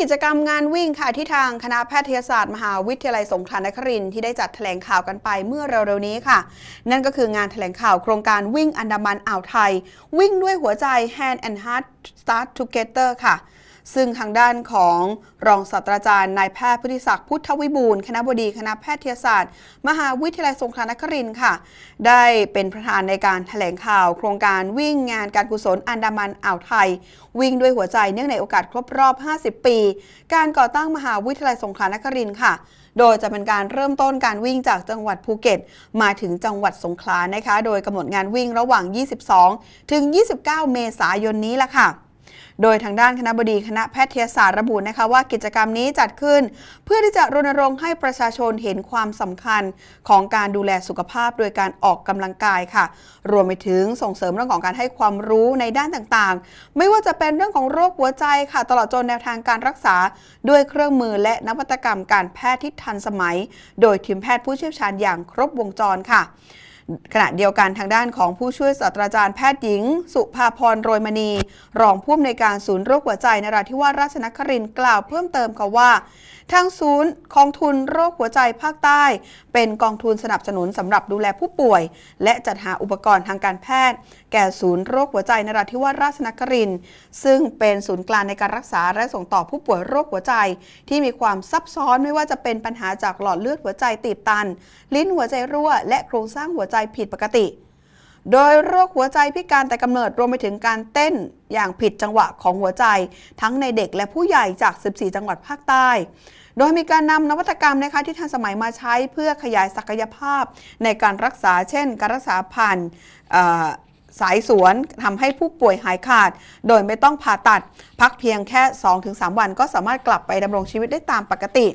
กิจกรรมงานวิ่งค่ะที่ทางคณะแพทยศาสตร์ มหาวิทยาลัยสงขลานครินทร์ที่ได้จัดแถลงข่าวกันไปเมื่อเร็วๆนี้ค่ะ นั่นก็คืองานแถลงข่าวโครงการวิ่งอันดามันอ่าวไทย วิ่งด้วยหัวใจ Hand and Heart Start Together ค่ะ ซึ่งทางด้านของรองศาสตราจารย์นายแพทย์พุทธิศักดิ์พุทธวิบูลคณะบดีคณะแพทยศาสตร์ มหาวิทยาลัยสงขลานครินทร์ค่ะ ได้เป็นประธานในการแถลงข่าว โครงการวิ่งงานการกุศลอันดามันอ่าวไทย วิ่งด้วยหัวใจเนื่องในโอกาสครบรอบ 50 ปี การก่อตั้งมหาวิทยาลัยสงขลานครินทร์ค่ะ โดยจะเป็นการเริ่มต้นการวิ่งจากจังหวัดภูเก็ต มาถึงจังหวัดสงขลานะคะ โดยกำหนดงานวิ่งระหว่าง 22 ถึง 29 เมษายนนี้ละค่ะ โดยทางด้านคณะบดีคณะแพทยศาสตร์ระบุนะคะว่ากิจกรรมนี้จัดขึ้น เพื่อที่จะรณรงค์ให้ประชาชนเห็นความสำคัญของการดูแลสุขภาพ โดยการออกกำลังกายค่ะ รวมไปถึงส่งเสริมเรื่องของการให้ความรู้ในด้านต่างๆ ไม่ว่าจะเป็นเรื่องของโรคหัวใจค่ะ ตลอดจนแนวทางการรักษาด้วยเครื่องมือและนวัตกรรมการแพทย์ที่ทันสมัย โดยทีมแพทย์ผู้เชี่ยวชาญอย่างครบวงจรค่ะ ขณะเดียวกันทางด้านของผู้ช่วยศาสตราจารย์แพทย์หญิง สุภาพรโรยมณี รองผู้อำนวยการศูนย์โรคหัวใจนราธิวาสราชนครินทร์กล่าวเพิ่มเติมค่ะว่า ทางศูนย์กองทุนโรคหัวใจภาคใต้ เป็นกองทุนสนับสนุนสำหรับดูแลผู้ป่วย และจัดหาอุปกรณ์ทางการแพทย์ แก่ศูนย์โรคหัวใจนราธิวาสราชนครินทร์ซึ่งเป็นศูนย์กลางในการรักษาและส่งต่อผู้ป่วยโรคหัวใจ ที่มีความซับซ้อนไม่ว่าจะเป็นปัญหาจากหลอดเลือดหัวใจตีบตัน ลิ้นหัวใจรั่ว และโครงสร้างหัวใจผิดปกติ โดยโรคหัวใจพิการแต่กำเนิดรวมไปถึงการเต้นอย่างผิดจังหวะของหัวใจ ทั้งในเด็กและผู้ใหญ่จาก 14 จังหวัดภาคใต้ โดยมีการนำนวัตกรรมนะคะที่ทันสมัยมาใช้เพื่อขยายศักยภาพในการรักษา เช่น การรักษาผ่านสายสวนทำให้ผู้ป่วยหายขาด โดยไม่ต้องผ่าตัด พักเพียงแค่ 2-3 วันก็สามารถกลับไปดำรงชีวิตได้ตามปกติ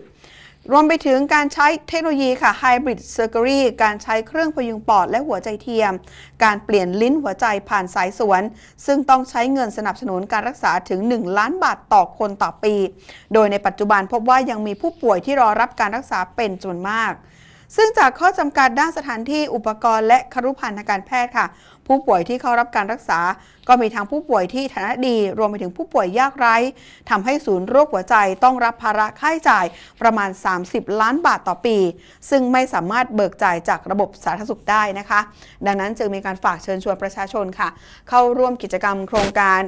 รวมไปถึงการใช้เทคโนโลยีค่ะ Hybrid Surgery การใช้เครื่องพยุงปอดและหัวใจเทียม การเปลี่ยนลิ้นหัวใจผ่านสายสวน ซึ่งต้องใช้เงินสนับสนุนการรักษาถึง 1 ล้านบาทต่อคนต่อปี โดยในปัจจุบันพบว่ายังมีผู้ป่วยที่รอรับการรักษาเป็นจำนวนมาก ซึ่งจากข้อจำกัดด้านสถานที่อุปกรณ์และครุภัณฑ์ทางการแพทย์ค่ะ ผู้ป่วยที่เข้ารับการรักษา ก็มีทั้งผู้ป่วยที่ฐานะดี รวมไปถึงผู้ป่วยยากไร้ทำให้ศูนย์โรคหัวใจต้องรับภาระค่าใช้จ่ายประมาณ 30 ล้านบาทต่อปี ซึ่งไม่สามารถเบิกจ่ายจากระบบสาธารณสุขได้นะคะ ดังนั้นจึงมีการฝากเชิญชวนประชาชนค่ะ เข้าร่วมกิจกรรมโครงการ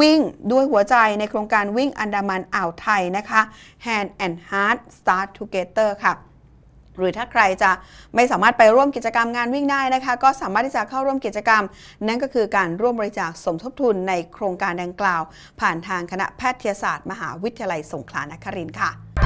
วิ่งด้วยหัวใจในโครงการวิ่งอันดามันอ่าวไทยนะคะ Hand and Heart Start Together ค่ะ หรือถ้าใครจะไม่สามารถไปร่วมกิจกรรมงานวิ่งได้นะคะ ก็สามารถที่จะเข้าร่วมกิจกรรม นั่นก็คือการร่วมบริจาคสมทบทุนในโครงการดังกล่าว ผ่านทางคณะแพทยศาสตร์ มหาวิทยาลัยสงขลานครินทร์ค่ะ